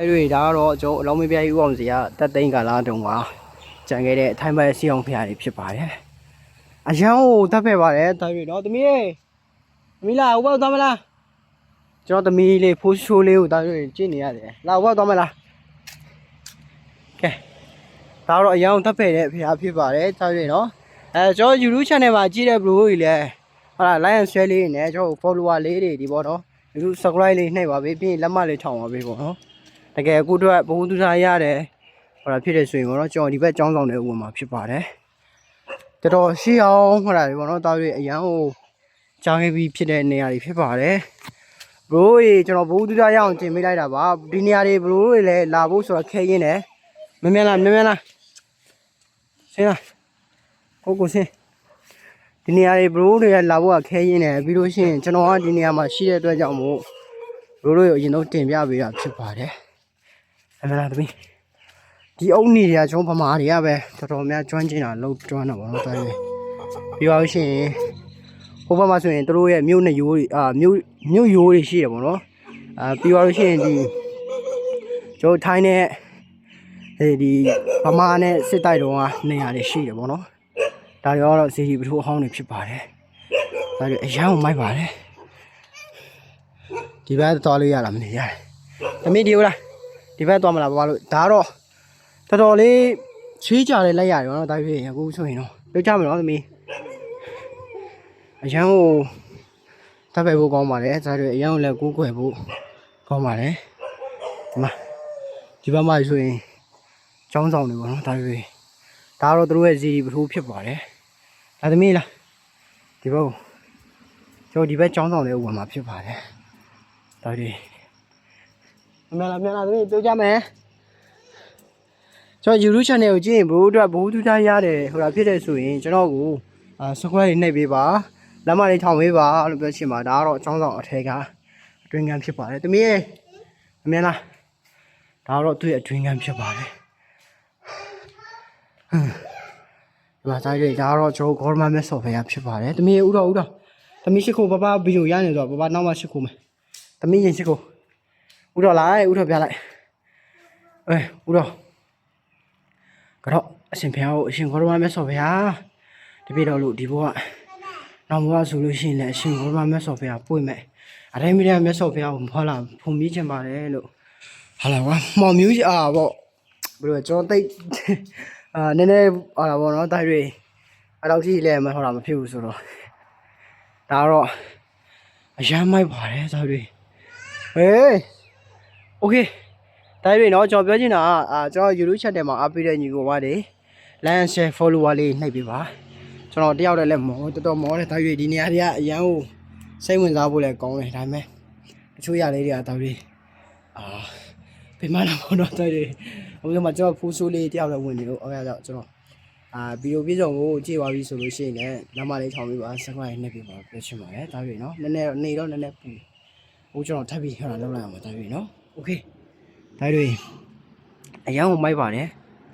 အဲ့ဒီဒါကတော့ကျွန်တော်အလောင်းမပြည့်ဦးအောင်စီကတက်သိန်းကာလာတုံကကြံခဲ့တဲ့အထိုင်းဘက်စီအောင်ဖျားတွေဖြစ်ပါတယ်အရန်ကိုတက်ဖက်ပါတယ်တာရီနော်သမီးရေသမီးလာဟိုဘက်သွားမလားကျွန်တော်သမီးလေးဖိုးရှိုးလေးကိုတာရီကြည့်နေရတယ်လာဟိုဘက်သွားမလားကဲဒါတော့အရန်ကိုတက်ဖက်တဲ့အဖျားဖြစ်ပါတယ်တာရီနော်အဲကျွန်တော် YouTube channel မှာကြည့်တဲ့ bro ကြီးလည်းဟာလာ lion share လေးနဲ့ကျွန်တော် follower လေးတွေဒီပေါ့နော် YouTube subscribe လေးနှိပ်ပါပေးပြီးရင်လက်မလေးထောင်ပါပေးပေါ့နော် တကယ်အခုတော့ဘုံသူစားရတယ်ဟိုဒါဖြစ်တယ်ဆိုရင်တော့ကျွန်တော်ဒီဘက်ចောင်းဆောင်တဲ့ဥပမာဖြစ်ပါတယ်တော်တော်ရှိအောင်ဟိုဒါတွေပေါ့နော်တာရီအရန်ကိုကြောင်းခဲ့ပြီးဖြစ်တဲ့နေရာတွေဖြစ်ပါတယ်ဘရိုးကြီးကျွန်တော်ဘုံသူစားရအောင်တင်ပေးလိုက်တာပါဒီနေရာတွေဘရိုးကြီးလည်းလာဖို့ဆိုတော့ခဲရင်းတယ်မမြင်လားမမြင်လားဆင်းလားကိုကိုဆင်းဒီနေရာတွေဘရိုးတွေလည်းလာဖို့ကခဲရင်းတယ်ပြီးလို့ရှိရင်ကျွန်တော်ကဒီနေရာမှာရှိတဲ့အတွက်ကြောင့်မို့ဘရိုးတို့ကိုအရင်ဆုံးတင်ပြပေးတာဖြစ်ပါတယ် အမှန်လားသမီးဒီအုံနေတွေကကျွန်တော်ဗမာတွေကပဲတော်တော်များကျွမ်းကျင်တာလုံးကျွမ်းတာပေါ့နော်တိုင်းပဲပြီးပါလို့ရှိရင်ဟိုဘက်မှာဆိုရင်တို့ရဲ့မြို့နဲ့ရိုးတွေအာမြို့မြို့ရိုးတွေရှိတယ်ပေါ့နော်အာပြီးပါလို့ရှိရင်ဒီကျွန်တော်ထိုင်းနဲ့အဲဒီဗမာနဲ့စစ်တိုက်တော်ကနေရာတွေရှိတယ်ပေါ့နော်ဒါတွေကတော့ဇီဒီပထိုးအဟောင်းတွေဖြစ်ပါတယ်ဒါတွေအရန်ကိုမိုက်ပါတယ်ဒီဘက်သွားလို့ရလားမသိရတယ်သမီးဒီဟုတ်လား ဒီဘက်သွားမလားဘာလို့ဒါတော့တော်တော်လေးချွေးကြတယ်လိုက်ရတယ်နော်ဒါဖြစ်ရင်အခုဆိုရင်တော့ပြောကြမယ်နော်သမီးအရန်ကိုတပ်ပဲဖို့ကောင်းပါတယ်ဒါတွေအရန်ကိုလည်းကူးကွယ်ဖို့ကောင်းပါတယ်ဒီမှာဒီဘက်မှာဆိုရင်ចောင်းဆောင်နေပါနော်ဒါတွေဒါတော့သူတို့ရဲ့ဇီဒီပထိုးဖြစ်ပါတယ်ဒါသမီးလားဒီဘက်ကိုကျွန်တော်ဒီဘက်ចောင်းဆောင်တဲ့ဥပမာဖြစ်ပါတယ်ဒါတွေ အမှန်လားမြန်လားသမီးပြောကြမယ်ကျွန်တော် YouTube channel ကိုကြည့်ရင်ဘိုးအတွက်ဘိုးတူတာရတယ်ဟိုတာဖြစ်တယ်ဆိုရင်ကျွန်တော်ကိုအာ subscribe လေးနှိပ်ပေးပါလက်မလေးထောင်ပေးပါလို့ပြောချင်ပါဒါကတော့အချောင်းဆောင်အထက်ကအတွင်းကန်းဖြစ်ပါတယ်သမီးအမြန်လားဒါကတော့သူ့ရဲ့အတွင်းကန်းဖြစ်ပါတယ်ဟမ်ဒီမှာဆိုင်တွေဒါကတော့ကျွန်တော် government mess software ဖြစ်ပါတယ်သမီးဥတော်ဥတော်သမီးရှိခိုးပပဗီဒီယိုရနေဆိုတော့ပပနောက်မှရှိခိုးမယ်သမီးရင်ရှိခိုး ဦးတော်လိုက်ဦးတော်ပြလိုက်အေးဦးတော်ကတော့အရှင်ဖျားကိုအရှင်ခေါ်တော်မဆော့ဖျားတပြည့်တော်လို့ဒီဘောကနောက်ဘဝဆိုလို့ရှိရင်လည်းအရှင်ခေါ်တော်မဆော့ဖျားပွင့်မဲ့အတိုင်းမရမဆော့ဖျားကိုဟောလာဖုန်ပြီးချင်ပါတယ်လို့ဟာလာကွာမော်မျိုးအာပေါ့ဘယ်လိုကျွန်တော်တိတ်အာနည်းနည်းဟာလာပေါ့နော်တိုက်တွေအဲ့တော့ကြီးလည်းမဟောတာမဖြစ်ဘူးဆိုတော့ဒါတော့အရမ်းမိုက်ပါတယ်တိုက်တွေဟေး Okay ဒါပြင်တော့ကျွန်တော်ပြောချင်တာကအာကျွန်တော် YouTube channel မှာအားပေးတဲ့ညီကိုပါတယ် like share follower လေးနှိပ်ပေးပါကျွန်တော်တယောက်တည်းလည်းမောတော်တော်မောတယ်ဒါပြင်ဒီနေရာတွေကအရန်ကိုစိတ်ဝင်စားဖို့လည်းကောင်းတယ်ဒါပေမဲ့တချို့ရလေးတွေကဒါပြင်အာဘယ်မှလာမလို့တော်တယ်အခုမှကျွန်တော်ဖူးဆိုးလေးတယောက်လည်းဝင်နေလို့အဲဒါကြောင့်ကျွန်တော်အာဗီဒီယိုပြည့်စုံကိုကြည့်ပါပြီဆိုလို့ရှိရင်လည်းနောက်မှလေးထောင်ပေးပါ subscribe နှိပ်ပေးပါပြောချင်ပါတယ်ဒါပြင်နော်နည်းနည်းနေတော့နည်းနည်းပူအခုကျွန်တော်ထပ်ပြီးဟောလာလောက်လိုက်အောင်ဒါပြင်နော် โอเคဒါတွေအရန်ကိုမိုက်ပါတယ်